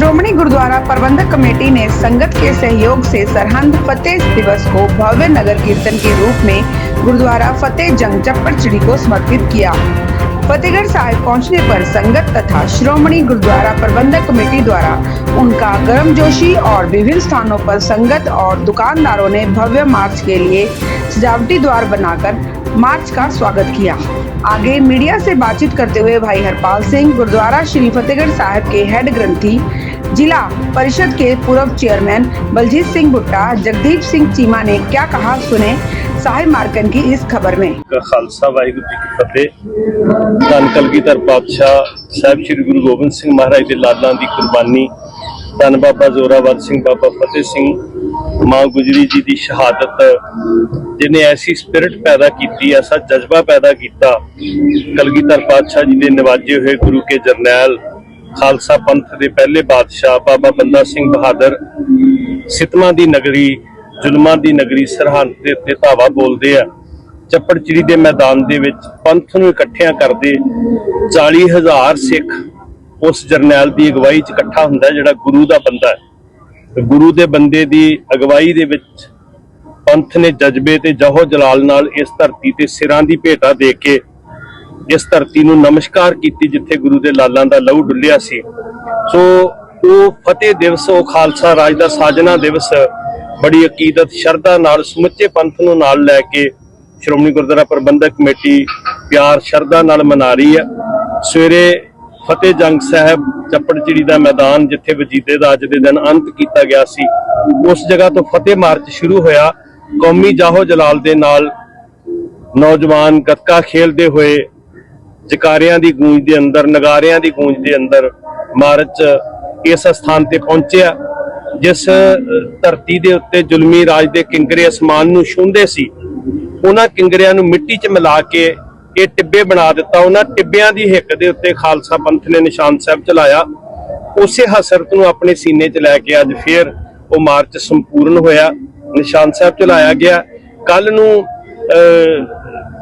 गुरुद्वारा प्रबंधक कमेटी ने संगत के सहयोग से सरहंद फतेह दिवस को भव्य नगर कीर्तन के रूप में गुरुद्वारा फतेह जंग चप्पड़चिड़ी को समर्पित किया। फतेहगढ़ साहिब पहुँचने पर संगत तथा श्रोमणी गुरुद्वारा प्रबंधक कमेटी द्वारा उनका गर्मजोशी और विभिन्न स्थानों पर संगत और दुकानदारों ने भव्य मार्च के लिए सजावटी द्वार बनाकर मार्च का स्वागत किया। आगे मीडिया से बातचीत करते हुए भाई हरपाल सिंह, गुरुद्वारा श्री फतेहगढ़ साहिब के हेड ग्रंथी, जिला परिषद के पूर्व चेयरमैन बलजीत सिंह भुट्टा, जगदीप सिंह चीमा ने क्या कहा, सुने। साहिब मार्कन की इस खबर में ਕਾ ਖਾਲਸਾ ਵਾਹਿਗੁਰੂ ਜੀ ਕੀ ਫਤਿਹ ਧੰਨ ਕਲਗੀਧਰ ਪਾਤਸ਼ਾਹ ਸਾਹਿਬ ਸ੍ਰੀ ਗੁਰੂ ਗੋਬਿੰਦ ਸਿੰਘ ਮਹਾਰਾਜ ਦੇ ਲਾਲਾਂ ਦੀ ਕੁਰਬਾਨੀ ਧੰਨ ਬਾਬਾ ਜ਼ੋਰਾਵਰ ਸਿੰਘ ਬਾਬਾ ਫਤਿਹ ਸਿੰਘ ਮਾਂ ਗੁਜਰੀ ਜੀ ਦੀ ਸ਼ਹਾਦਤ ਜਿਹਨੇ ਐਸੀ ਸਪਿਰਿਟ ਪੈਦਾ ਕੀਤੀ ਐਸਾ ਜਜ਼ਬਾ ਪੈਦਾ ਕੀਤਾ ਕਲਗੀਧਰ ਪਾਤਸ਼ਾਹ ਜੀ ਦੇ ਨਿਵਾਜੇ ਹੋਏ ਗੁਰੂ ਕੇ ਜਰਨੈਲ ਖਾਲਸਾ ਪੰਥ ਦੇ ਪਹਿਲੇ ਬਾਦਸ਼ਾਹ ਬਾਬਾ ਬੰਦਾ ਸਿੰਘ ਬਹਾਦਰ ਸਿਤਮਾਂ ਦੀ ਨਗਰੀ ਜ਼ੁਲਮਾਂ ਦੀ ਨਗਰੀ ਸਰਹੰਦ ਦੇ ਉੱਤੇ ਧਾਵਾ ਬੋਲਦੇ ਆ। ਚੱਪੜਚਿੜੀ ਦੇ ਮੈਦਾਨ ਦੇ ਵਿੱਚ ਪੰਥ ਨੂੰ ਇਕੱਠਿਆਂ ਕਰਦੇ 40000 ਸਿੱਖ ਉਸ ਜਰਨੈਲ ਦੀ ਅਗਵਾਈ 'ਚ ਇਕੱਠਾ ਹੁੰਦਾ ਜਿਹੜਾ ਗੁਰੂ ਦਾ ਬੰਦਾ ਹੈ। ਗੁਰੂ ਦੇ ਬੰਦੇ ਦੀ ਅਗਵਾਈ ਦੇ ਵਿੱਚ ਪੰਥ ਨੇ ਜਜ਼ਬੇ ਤੇ ਜਹੋ ਜਲਾਲ ਨਾਲ ਇਸ ਧਰਤੀ ਤੇ ਸਿਰਾਂ ਦੀ ਭੇਟਾ ਦੇ ਕੇ ਇਸ ਧਰਤੀ ਨੂੰ ਨਮਸਕਾਰ ਕੀਤੀ, ਜਿੱਥੇ ਗੁਰੂ ਦੇ ਲਾਲਾਂ ਦਾ ਲਹੂ ਡੁੱਲਿਆ ਸੀ। ਸੋ ਉਹ ਫਤਿਹ ਦਿਵਸ, ਉਹ ਖਾਲਸਾ ਰਾਜ ਦਾ ਸਾਜਨਾ ਦਿਵਸ ਬੜੀ ਅਕੀਦਤ, ਸ਼ਰਧਾ ਨਾਲ ਸਮੁੱਚੇ ਪੰਥ ਨੂੰ ਨਾਲ ਲੈ ਕੇ ਸ਼੍ਰੋਮਣੀ ਗੁਰਦੁਆਰਾ ਪ੍ਰਬੰਧਕ ਕਮੇਟੀ ਪਿਆਰ, ਸ਼ਰਧਾ ਨਾਲ ਮਨਾ ਰਹੀ ਹੈ। ਸਵੇਰੇ ਫਤਿਹ ਜੰਗ ਸਾਹਿਬ ਚੱਪੜਚਿੜੀ ਦਾ ਮੈਦਾਨ ਜਿੱਥੇ ਵਜੀਦੇ ਦਾ ਅੱਜ ਦੇ ਦਿਨ ਅੰਤ ਕੀਤਾ ਗਿਆ ਸੀ, ਉਸ ਜਗ੍ਹਾ ਤੋਂ ਫਤਿਹ ਮਾਰਚ ਸ਼ੁਰੂ ਹੋਇਆ। ਕੌਮੀ ਜਾਹੋ ਜਲਾਲ ਦੇ ਨਾਲ ਨੌਜਵਾਨ ਗੱਤਕਾ ਖੇਲਦੇ ਹੋਏ ਜਕਾਰਿਆਂ ਦੀ ਗੂੰਜ ਦੇ ਅੰਦਰ, ਨਗਾਰਿਆਂ ਦੀ ਗੂੰਜ ਦੇ ਅੰਦਰ ਮਾਰਚ ਇਸ ਸਥਾਨ ਤੇ ਪਹੁੰਚਿਆ ਜਿਸ ਧਰਤੀ ਦੇ ਉੱਤੇ ਜ਼ੁਲਮੀ ਰਾਜ ਦੇ ਕਿੰਗਰੇ ਅਸਮਾਨ ਨੂੰ ਛੂੰਹਦੇ ਸੀ। ਉਹਨਾਂ ਕਿੰਗਰਿਆਂ ਨੂੰ ਮਿੱਟੀ 'ਚ ਮਿਲਾ ਕੇ ਇਹ ਟਿੱਬੇ ਬਣਾ ਦਿੱਤਾ। ਉਹਨਾਂ ਟਿੱਬਿਆਂ ਦੀ ਹਿੱਕ ਦੇ ਉੱਤੇ ਖਾਲਸਾ ਪੰਥ ਨੇ ਨਿਸ਼ਾਨ ਸਾਹਿਬ ਚਲਾਇਆ। ਉਸੇ ਹਸਰਤ ਨੂੰ ਆਪਣੇ ਸੀਨੇ 'ਚ ਲੈ ਕੇ ਅੱਜ ਫੇਰ ਉਹ ਮਾਰਚ ਸੰਪੂਰਨ ਹੋਇਆ। ਨਿਸ਼ਾਨ ਸਾਹਿਬ ਚਲਾਇਆ ਗਿਆ। ਕੱਲ ਨੂੰ ਅ,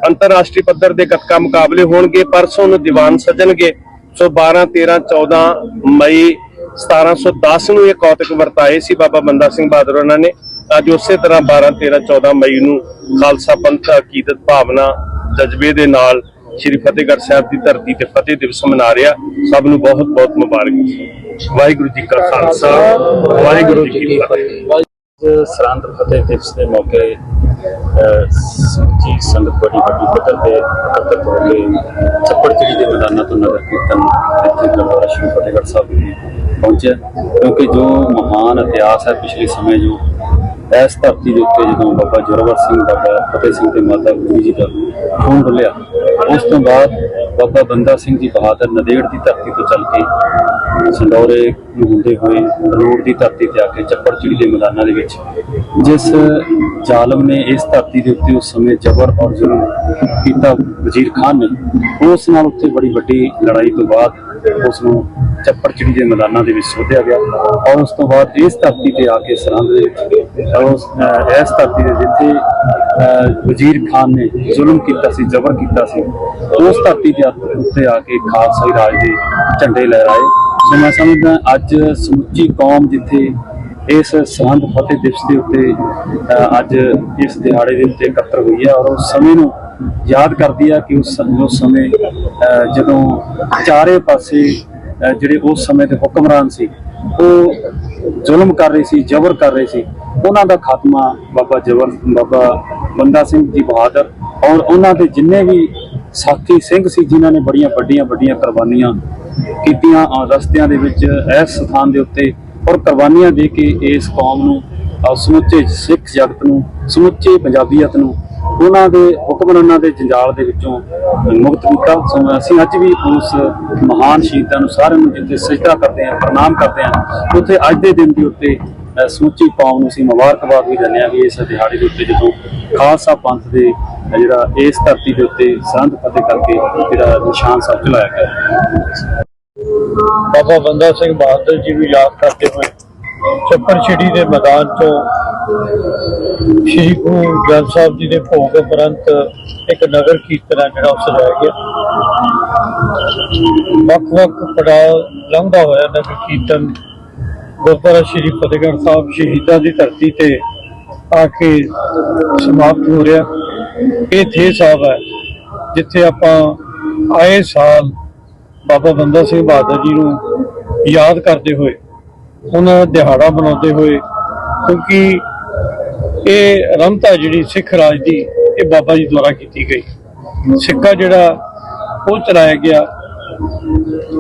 ਅੰਤਰਰਾਸ਼ਟਰੀ ਪੱਧਰ ਦੇ ਗੱਤਕਾ ਮੁਕਾਬਲੇ ਹੋਣਗੇ। ਪਰਸੋਂ ਨੂੰ ਦੀਵਾਨ ਸਜਣਗੇ। ਸੋ 12 13 14 ਮਈ 1710 ਨੂੰ ਇਹ ਕੌਤਕ ਵਰਤਾਏ ਸੀ ਬਾਬਾ ਬੰਦਾ ਸਿੰਘ ਬਹਾਦਰ ਉਹਨਾਂ ਨੇ। ਅੱਜ ਉਸੇ ਤਰ੍ਹਾਂ 12 13 14 ਮਈ ਨੂੰ ਖਾਲਸਾ ਪੰਥ ਅਕੀਦਤ ਭਾਵਨਾ ਜਜ਼ਬੇ ਦੇ ਨਾਲ ਸ੍ਰੀ ਫਤਿਹਗੜ੍ਹ ਸਾਹਿਬ ਦੀ ਧਰਤੀ ਤੇ ਫਤਿਹ ਦਿਵਸ ਮਨਾ ਰਿਹਾ। ਸਭ ਨੂੰ ਬਹੁਤ ਬਹੁਤ ਮੁਬਾਰਕ ਵਾਹਿਗੁਰੂ ਜੀ ਕਾ ਖਾਲਸਾ ਵਾਹਿਗੁਰੂ ਜੀ ਕੀ ਫਤਿਹ। ਅੱਜ ਫਤਿਹ ਦਿਵਸ ਦੇ ਮੌਕੇ ਅਹ, ਸੰਗਤ ਬੜੀ ਵੱਡੀ ਪੱਧਰ ਤੇ ਇਕੱਤਰ ਹੋ ਕੇ ਚੱਪੜਚਿੜੀ ਦੇ ਮੈਦਾਨਾਂ ਤੋਂ ਨਗਰ ਕੀਰਤਨ ਇੱਥੇ ਗੁਰਦੁਆਰਾ ਸ਼੍ਰੀ ਫਤਿਹਗੜ੍ਹ ਸਾਹਿਬ ਵਿਖੇ ਪਹੁੰਚਿਆ, ਕਿਉਂਕਿ ਜੋ ਮਹਾਨ ਇਤਿਹਾਸ ਹੈ ਪਿਛਲੇ ਸਮੇਂ ਜੋ, ਇਸ ਧਰਤੀ ਦੇ ਉੱਤੇ ਜਦੋਂ ਬਾਬਾ ਜੋਰਾਵਰ ਸਿੰਘ ਬਾਬਾ ਫਤਿਹ ਸਿੰਘ ਤੇ ਮਾਤਾ ਗੁਰੂ ਜੀ ਦਾ ਖੂਨ ਡੁੱਲਿਆ ਉਸ ਤੋਂ ਬਾਅਦ ਬਾਬਾ ਬੰਦਾ ਸਿੰਘ ਜੀ ਬਹਾਦਰ ਨਦੇੜ ਦੀ ਧਰਤੀ ਤੋਂ ਚੱਲ ਕੇ ਸੰਡੌਰੇ ਨੂੰ ਹੁੰਦੇ ਹੋਏ ਰੋਡ ਦੀ ਧਰਤੀ ਤੇ ਆ ਕੇ ਚੱਪੜਚਿੜੀ ਦੇ ਮੈਦਾਨਾਂ ਦੇ ਵਿੱਚ, ਜਿਸ ਜ਼ਾਲਮ ਨੇ ਇਸ ਧਰਤੀ ਦੇ ਉੱਤੇ ਉਸ ਸਮੇਂ ਜ਼ਬਰ ਔਰ ਜ਼ੁਲਮ ਕੀਤਾ, ਵਜ਼ੀਰ ਖਾਨ ਨੇ, ਉਸ ਨਾਲ ਉੱਥੇ ਬੜੀ ਵੱਡੀ ਲੜਾਈ ਤੋਂ ਬਾਅਦ ਉਸ ਨੂੰ ਚੱਪੜਚਿੜੀ ਦੇ ਮੈਦਾਨਾਂ ਦੇ ਵਿੱਚ ਸੋਧਿਆ ਗਿਆ ਔਰ ਉਸ ਤੋਂ ਬਾਅਦ ਇਸ ਧਰਤੀ ਤੇ ਆ ਕੇ ਸਰਹੰਦ ਦੇ ਵਿੱਚ ਉਸ ਇਸ ਧਰਤੀ ਦੇ ਜਿੱਥੇ ਵਜ਼ੀਰ ਖਾਨ ਨੇ ਜ਼ੁਲਮ ਕੀਤਾ ਸੀ, ਜ਼ਬਰ ਕੀਤਾ ਸੀ। ਉਸ ਧਰਤੀ ਤੇ ਉੱਤੇ ਆ ਕੇ ਖਾਲਸਾ ਰਾਜ ਦੇ ਝੰਡੇ ਲਹਿਰਾਏ। ਸੋ ਮੈਂ ਸਮਝਦਾ ਅੱਜ ਸਮੁੱਚੀ ਕੌਮ ਜਿੱਥੇ ਇਸ ਸਰਹੰਦ ਫਤਿਹ ਦਿਵਸ ਦੇ ਉੱਤੇ ਅੱਜ ਇਸ ਦਿਹਾੜੇ ਦੇ ਉੱਤੇ ਇਕੱਤਰ ਹੋਈ ਹੈ ਔਰ ਉਸ ਸਮੇਂ ਨੂੰ ਯਾਦ ਕਰਦੀ ਆ ਕਿ ਉਸ ਸਮੇਂ ਜਦੋਂ ਚਾਰੇ ਪਾਸੇ ਜਿਹੜੇ ਉਸ ਸਮੇਂ ਦੇ ਹੁਕਮਰਾਨ ਸੀ, ਉਹ ਜ਼ੁਲਮ ਕਰ ਰਹੇ ਸੀ, ਜ਼ਬਰ ਕਰ ਰਹੇ ਸੀ। ਉਹਨਾਂ ਦਾ ਖਾਤਮਾ ਬਾਬਾ ਜਬਰ ਬਾਬਾ ਬੰਦਾ ਸਿੰਘ ਜੀ ਬਹਾਦਰ ਔਰ ਉਹਨਾਂ ਦੇ ਜਿੰਨੇ ਵੀ ਸਾਥੀ ਸਿੰਘ ਸੀ, ਜਿਨ੍ਹਾਂ ਨੇ ਬੜੀਆਂ ਵੱਡੀਆਂ ਵੱਡੀਆਂ ਕੁਰਬਾਨੀਆਂ ਕੀਤੀਆਂ ਰਸਤਿਆਂ ਦੇ ਵਿੱਚ, ਇਸ ਸਥਾਨ ਦੇ ਉੱਤੇ ਔਰ ਕੁਰਬਾਨੀਆਂ ਦੇ ਕੇ ਇਸ ਕੌਮ ਨੂੰ ਸਮੁੱਚੇ ਸਿੱਖ ਜਗਤ ਨੂੰ, ਸਮੁੱਚੇ ਪੰਜਾਬੀਅਤ ਨੂੰ ਉਹਨਾਂ ਦੇ ਹੁਕਮਰਾਨਾਂ ਦੇ ਜੰਜਾਲ ਦੇ ਵਿੱਚੋਂ ਮੁਕਤ ਕੀਤਾ। ਸੋ ਅਸੀਂ ਅੱਜ ਵੀ ਉਸ ਮਹਾਨ ਸ਼ਹੀਦਾਂ ਨੂੰ ਸਾਰਿਆਂ ਨੂੰ ਜਿੱਥੇ ਸਜਦਾ ਕਰਦੇ ਹਾਂ ਪ੍ਰਣਾਮ ਕਰਦੇ ਹਾਂ ਉੱਥੇ ਅੱਜ ਦੇ ਦਿਨ ਦੇ ਉੱਤੇ ਅਹ, ਸਮੁੱਚੀ ਨੂੰ ਅਸੀਂ ਮੁਬਾਰਕਬਾਦ ਵੀ ਦਿੰਦੇ ਹਾਂ ਵੀ ਇਸ ਦਿਹਾੜੇ ਦੇ ਉੱਤੇ ਜਦੋਂ ਖਾਲਸਾ ਪੰਥ ਦੇ ਜਿਹੜਾ ਇਸ ਧਰਤੀ ਦੇ ਉੱਤੇ ਸਰਹੰਦ ਫਤਿਹ ਕਰਕੇ ਜਿਹੜਾ ਨਿਸ਼ਾਨ ਸਾਹਿਬ ਚਲਾਇਆ ਗਿਆ। ਬਾਬਾ ਬੰਦਾ ਸਿੰਘ ਬਹਾਦਰ ਜੀ ਨੂੰ ਯਾਦ ਕਰਦੇ ਹੋਏ ਚੱਪੜ ਛਿੜੀ ਦੇ ਮੈਦਾਨ ਤੋਂ ਸ਼੍ਰੀ ਗੁਰੂ ਗ੍ਰੰਥ ਸਾਹਿਬ ਜੀ ਦੇ ਭੋਗ ਉਪਰੰਤ ਇੱਕ ਨਗਰ ਕੀਰਤਨ ਹੈ ਜਿਹੜਾ ਉਹ ਸਜਾਇਆ ਗਿਆ ਵੱਖ-ਵੱਖ ਪੜਾਅ ਲੰਘਦਾ ਹੋਇਆ ਨਗਰ ਕੀਰਤਨ। ਗੁਰਦੁਆਰਾ ਸ਼੍ਰੀ ਫਤਿਹਗੜ੍ਹ ਸਾਹਿਬ ਸ਼ਹੀਦਾਂ ਦੀ ਧਰਤੀ ਤੇ ਆ ਕੇ ਸਮਾਪਤ ਹੋ ਰਿਹਾ। ਇਹ ਥੇ ਸਾਹਿਬ ਹੈ, ਜਿੱਥੇ ਆਪਾਂ ਆਏ ਸਾਲ ਬਾਬਾ ਬੰਦਾ ਸਿੰਘ ਬਹਾਦਰ ਜੀ ਨੂੰ ਯਾਦ ਕਰਦੇ ਹੋਏ, ਉਹਨਾਂ ਦਾ ਦਿਹਾੜਾ ਮਨਾਉਂਦੇ ਹੋਏ, ਕਿਉਂਕਿ ਇਹ ਰਮਤਾ ਜਿਹੜੀ ਸਿੱਖ ਰਾਜ ਦੀ ਇਹ ਬਾਬਾ ਜੀ ਦੁਆਰਾ ਕੀਤੀ ਗਈ। ਸਿੱਕਾ ਜਿਹੜਾ ਉਹ ਚਲਾਇਆ ਗਿਆ।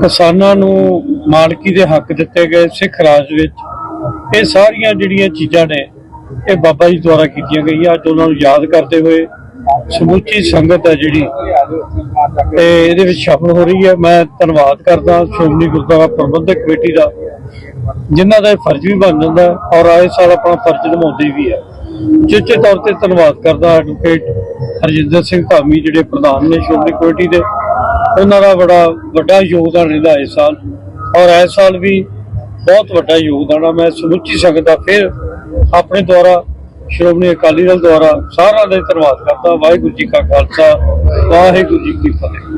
ਕਿਸਾਨਾਂ ਨੂੰ ਮਾਲਕੀ ਦੇ ਹੱਕ ਦਿੱਤੇ ਗਏ ਸਿੱਖ ਰਾਜ ਵਿੱਚ। ਇਹ ਸਾਰੀਆਂ ਜਿਹੜੀਆਂ ਚੀਜ਼ਾਂ ਨੇ, ਇਹ ਬਾਬਾ ਜੀ ਦੁਆਰਾ ਕੀਤੀਆਂ ਗਈਆਂ। ਅੱਜ ਉਹਨਾਂ ਨੂੰ ਯਾਦ ਕਰਦੇ ਹੋਏ ਸਮੁੱਚੀ ਸੰਗਤ ਹੈ ਜਿਹੜੀ, ਤੇ ਇਹਦੇ ਵਿੱਚ ਸ਼ਾਮਲ ਹੋ ਰਹੀ ਹੈ। ਮੈਂ ਧੰਨਵਾਦ ਕਰਦਾ ਸ਼੍ਰੋਮਣੀ ਗੁਰਦੁਆਰਾ ਪ੍ਰਬੰਧਕ ਕਮੇਟੀ ਦਾ, ਜਿਨ੍ਹਾਂ ਦਾ ਇਹ ਫਰਜ਼ ਵੀ ਬਣ ਜਾਂਦਾ ਔਰ ਆਏ ਸਾਲ ਆਪਣਾ ਫਰਜ਼ ਨਿਭਾਉਂਦੇ ਵੀ ਹੈ। ਚੇਚੇ ਤੌਰ ਤੇ ਧੰਨਵਾਦ ਕਰਦਾ ਐਡਵੋਕੇਟ ਹਰਜਿੰਦਰ ਸਿੰਘ ਧਾਮੀ, ਜਿਹੜੇ ਪ੍ਰਧਾਨ ਨੇ ਸ਼੍ਰੋਮਣੀ ਕਮੇਟੀ ਦੇ। ਉਹਨਾਂ ਦਾ ਬੜਾ ਵੱਡਾ ਯੋਗਦਾਨ ਰਹਿੰਦਾ ਇਸ ਸਾਲ। ਔਰ ਇਸ ਸਾਲ ਵੀ ਬਹੁਤ ਵੱਡਾ ਯੋਗਦਾਨ ਆ। ਮੈਂ ਸਮੁੱਚੀ ਸੰਗਤ ਦਾ ਫਿਰ ਆਪਣੇ ਦੁਆਰਾ, ਸ਼੍ਰੋਮਣੀ ਅਕਾਲੀ ਦਲ ਦੁਆਰਾ ਸਾਰਿਆਂ ਦਾ ਧੰਨਵਾਦ ਕਰਦਾ। ਵਾਹਿਗੁਰੂ ਜੀ ਕਾ ਖਾਲਸਾ, ਵਾਹਿਗੁਰੂ ਜੀ ਕੀ ਫਤਿਹ।